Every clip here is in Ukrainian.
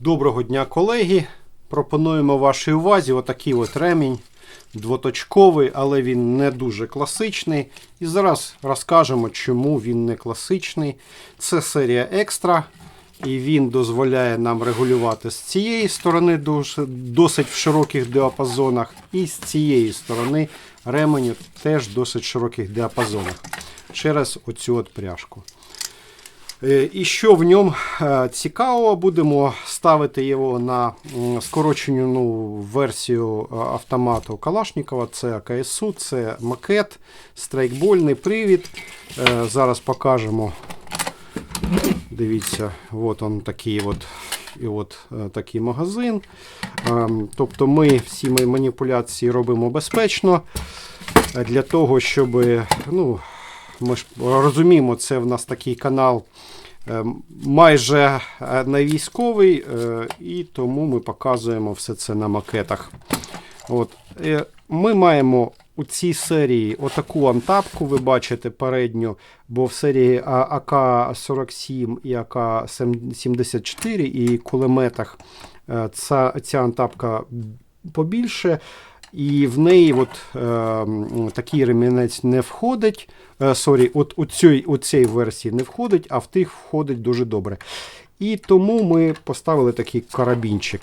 Доброго дня, колеги. Пропонуємо вашій увазі отакий от ремінь двоточковий, але він не дуже класичний. І зараз розкажемо, чому він не класичний. Це серія екстра, і він дозволяє нам регулювати з цієї сторони досить в широких діапазонах, і з цієї сторони ременю теж досить широких діапазонах через оцю от пряжку. Е, І що в ньому е, цікавого, будемо ставити його на скорочену версію е, автомату Калашникова. Це АКСУ, це макет, страйкбольний привід. Зараз покажемо. Дивіться, от он такий от, і от такий магазин. Тобто ми всі ми маніпуляції робимо безпечно для того, щоб ну, ми ж розуміємо, це в нас такий канал е, майже е, не військовий, е, і тому ми показуємо все це на макетах. От. Ми маємо у цій серії отаку антапку, ви бачите передню, бо в серії АК-47 і АК-74 і кулеметах ця, ця антапка побільше. І в неї от, е, такий ремінець не входить. Е, сорі, от у цій, у цій версії не входить, а в тих входить дуже добре. І тому ми поставили такий карабінчик.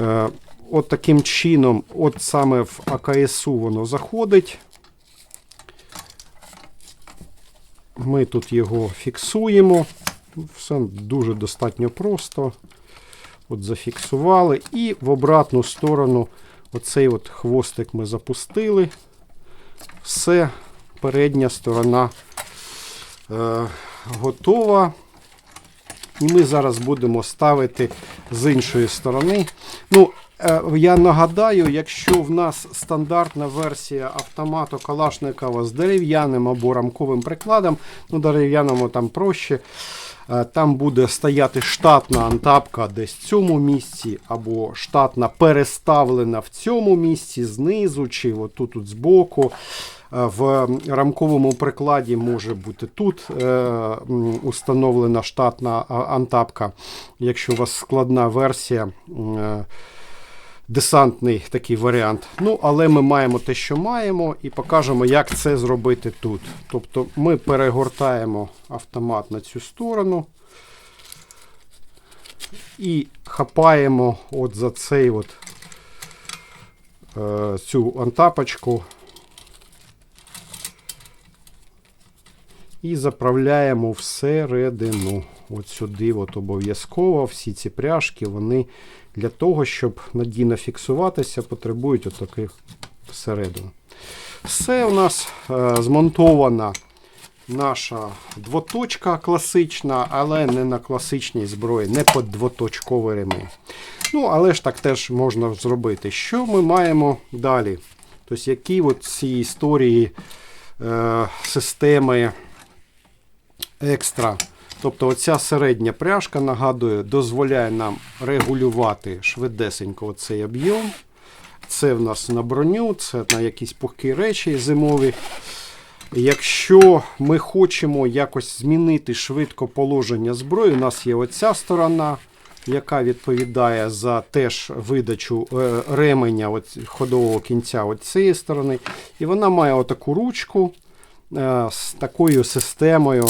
Е, от таким чином, от саме в АКСУ воно заходить. Ми тут його фіксуємо. Все дуже достатньо просто. От зафіксували. І в обратну сторону оцей от хвостик ми запустили. Все, передня сторона е, готова. І ми зараз будемо ставити з іншої сторони. Ну, я нагадаю, якщо в нас стандартна версія автомату Калашникова з дерев'яним або рамковим прикладом, ну дерев'яному там проще. е, Там буде стояти штатна антапка десь в цьому місці, або штатна переставлена в цьому місці знизу, чи отут тут збоку. Е, В рамковому прикладі може бути тут е, установлена штатна антапка, якщо у вас складна версія. е, Десантний такий варіант. Ну, але ми маємо те, що маємо, і покажемо, як це зробити тут. Тобто ми перегортаємо автомат на цю сторону і хапаємо от за цей от, е, цю антапочку і заправляємо всередину. От сюди от обов'язково всі ці пряжки, вони для того, щоб надійно фіксуватися, потребують отаких всередину. Все у нас е, змонтована наша двоточка класична, але не на класичній зброї, не під двоточковий ремень. Ну, але ж так теж можна зробити. Що ми маємо далі? Тобто, які от ці історії е, системи екстра. Тобто оця середня пряжка, нагадую, дозволяє нам регулювати швидесенько цей об'єм. Це в нас на броню, це на якісь пухкі речі зимові. Якщо ми хочемо якось змінити швидко положення зброї, у нас є оця сторона, яка відповідає за теж видачу е, ременя ходового кінця цієї сторони. І вона має отаку ручку е, з такою системою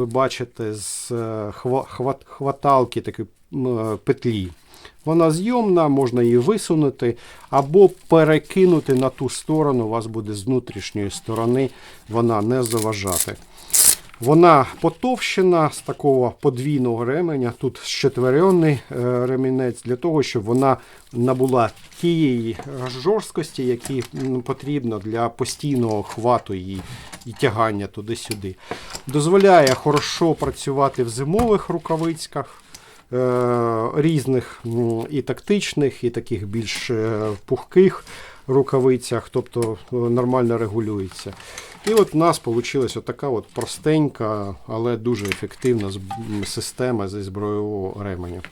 ви бачите з е, хва- хват- хваталки такої е, петлі. Вона зйомна, можна її висунути або перекинути на ту сторону, у вас буде з внутрішньої сторони вона не заважати. Вона потовщена з такого подвійного ременя. Тут щетверенний е, ремінець для того, щоб вона набула тієї жорсткості, які потрібно для постійного хвату її і тягання туди-сюди. Дозволяє хорошо працювати в зимових рукавичках. е, Різних і тактичних, і таких більш е, пухких рукавицях, тобто е, нормально регулюється. І от у нас вийшла така от простенька, але дуже ефективна система зі збройового ременя.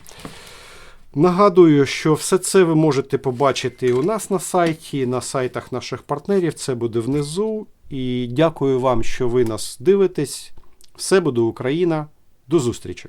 Нагадую, що все це ви можете побачити у нас на сайті, на сайтах наших партнерів. Це буде внизу. І дякую вам, що ви нас дивитесь. Все буде Україна. До зустрічі!